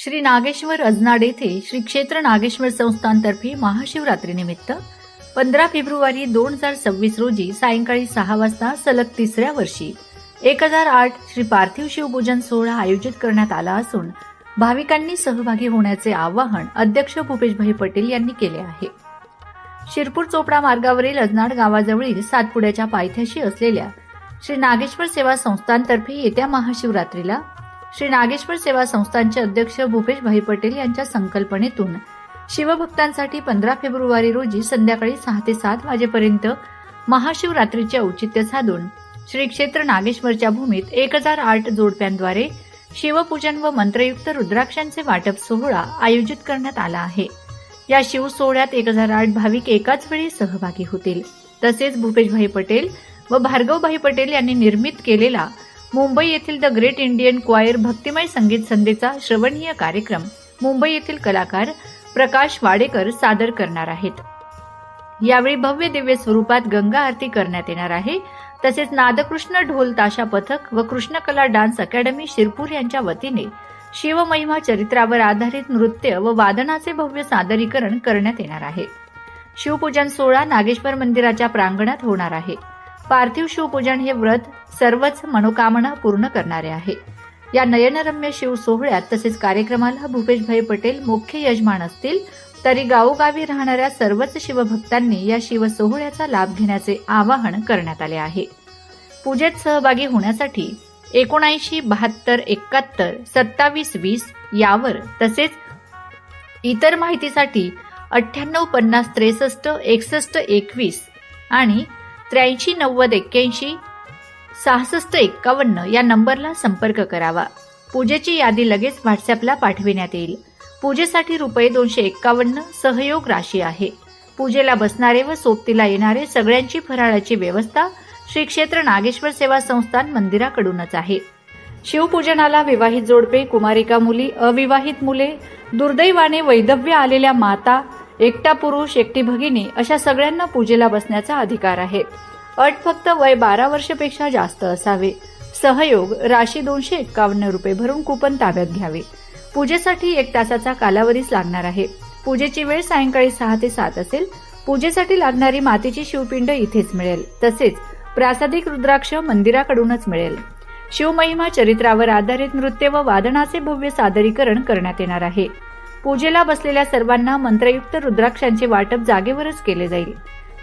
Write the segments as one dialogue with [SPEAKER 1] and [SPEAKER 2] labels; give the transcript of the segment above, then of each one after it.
[SPEAKER 1] श्री नागेश्वर अजनाड येथे श्री क्षेत्र नागेश्वर संस्थानतर्फे महाशिवरात्रीनिमित्त पंधरा फेब्रुवारी दोन हजार सव्वीस रोजी सायंकाळी सहा वाजता सलग तिसऱ्या वर्षी एक हजार आठ श्री पार्थिव शिवपूजन सोहळा आयोजित करण्यात आला असून भाविकांनी सहभागी होण्याचे आवाहन अध्यक्ष भूपेशभाई पटेल यांनी केले आहे. शिरपूर चोपडा मार्गावरील अजनाड गावाजवळील सातपुड्याच्या पायथ्याशी असलेल्या श्री नागेश्वर सेवा संस्थानतर्फे येत्या महाशिवरात्रीला श्री नागेश्वर सेवा संस्थांचे अध्यक्ष भूपेशभाई पटेल यांच्या संकल्पनेतून शिवभक्तांसाठी पंधरा फेब्रुवारी रोजी संध्याकाळी सहा ते सात वाजेपर्यंत महाशिवरात्रीचे औचित्य साधून श्री क्षेत्र नागेश्वरच्या भूमीत एक हजार आठ जोडप्यांद्वारे शिवपूजन व मंत्रयुक्त रुद्राक्षांचे वाटप सोहळा आयोजित करण्यात आला आहे. या शिव सोहळ्यात एक हजार आठ भाविक एकाच वेळी सहभागी होतील. तसेच भूपेशभाई पटेल व भार्गवभाई पटेल यांनी निर्मित केलेला मुंबई येथील द ग्रेट इंडियन क्वायर भक्तिमय संगीत संध्येचा श्रवणीय कार्यक्रम मुंबई येथील कलाकार प्रकाश वाडेकर सादर करणार आहेत. यावेळी भव्य दिव्य स्वरूपात गंगा आरती करण्यात येणार आहे. तसेच नादकृष्ण ढोल ताशा पथक व कृष्णकला डान्स अकॅडमी शिरपूर यांच्या वतीने शिवमहिमा चरित्रावर आधारित नृत्य व वादनाचे भव्य सादरीकरण करण्यात येणार आहे. शिवपूजन सोहळा नागेश्वर मंदिराच्या प्रांगणात होणार आहे. पार्थिव शिवपूजन हे व्रत सर्वच मनोकामना पूर्ण करणारे आहे. या नयनरम्य शिव सोहळ्यात तसेच कार्यक्रमाला भूपेशभाई पटेल मुख्य यजमान असतील तरी गावोगावी राहणाऱ्या सर्वच शिवभक्तांनी या शिव सोहळ्याचा लाभ घेण्याचे आवाहन करण्यात आले आहे. पूजेत सहभागी होण्यासाठी एकोणऐंशी बहात्तर एकाहत्तर सत्तावीस वीस यावर तसेच इतर माहितीसाठी अठ्ठ्याण्णव पन्नास त्रेसष्ट एकसष्ट एकवीस आणि त्र्याऐंशी नव्वद एक्क्याऐंशी सहासष्ट एक्कावन्न या नंबरला संपर्क करावा. पूजेची यादी लगेच व्हॉट्सअपला पाठविण्यात येईल. पूजेसाठी रुपये दोनशे एक्कावन्न सहयोग राशी आहे. पूजेला बसणारे व सोबतीला येणारे सगळ्यांची फराळाची व्यवस्था श्री क्षेत्र नागेश्वर सेवा संस्थान मंदिराकडूनच आहे. शिवपूजनाला विवाहित जोडपे कुमारिका मुली अविवाहित मुले दुर्दैवाने वैधव्य आलेल्या माता एकटा पुरुष एकटी भगिनी अशा सगळ्यांना पूजेला बसण्याचा अधिकार आहे. अट फक्त वय बारा वर्षपेक्षा जास्त असावे. सहयोग राशी दोनशे एक्कावन्न रुपये भरून कुपन ताब्यात घ्यावे. पूजेसाठी एक तासाचा कालावधीच लागणार आहे. पूजेची वेळ सायंकाळी सहा ते सात असेल. पूजेसाठी लागणारी मातीची शिवपिंड इथेच मिळेल. तसेच प्रासादिक रुद्राक्ष मंदिराकडूनच मिळेल. शिवमहिमा चरित्रावर आधारित नृत्य व वादनाचे भव्य सादरीकरण करण्यात येणार आहे. पूजेला बसलेल्या सर्वांना मंत्रयुक्त रुद्राक्षांचे वाटप जागेवरच केले जाईल.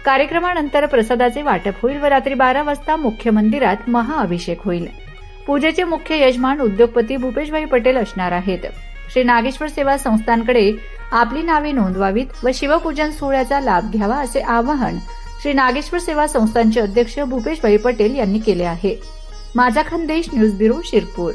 [SPEAKER 1] कार्यक्रमानंतर प्रसादाचे वाटप होईल व रात्री बारा वाजता मुख्य मंदिरात महाअभिषेक होईल. पूजेचे मुख्य यजमान उद्योगपती भूपेशभाई पटेल असणार आहेत. श्री नागेश्वर सेवा संस्थांकडे आपली नावे नोंदवावीत व शिवपूजन सोहळ्याचा लाभ घ्यावा असे आवाहन श्री नागेश्वर सेवा संस्थांचे अध्यक्ष भूपेशभाई पटेल यांनी केले आहे. माझा खानदेश न्यूज ब्युरो शिरपूर.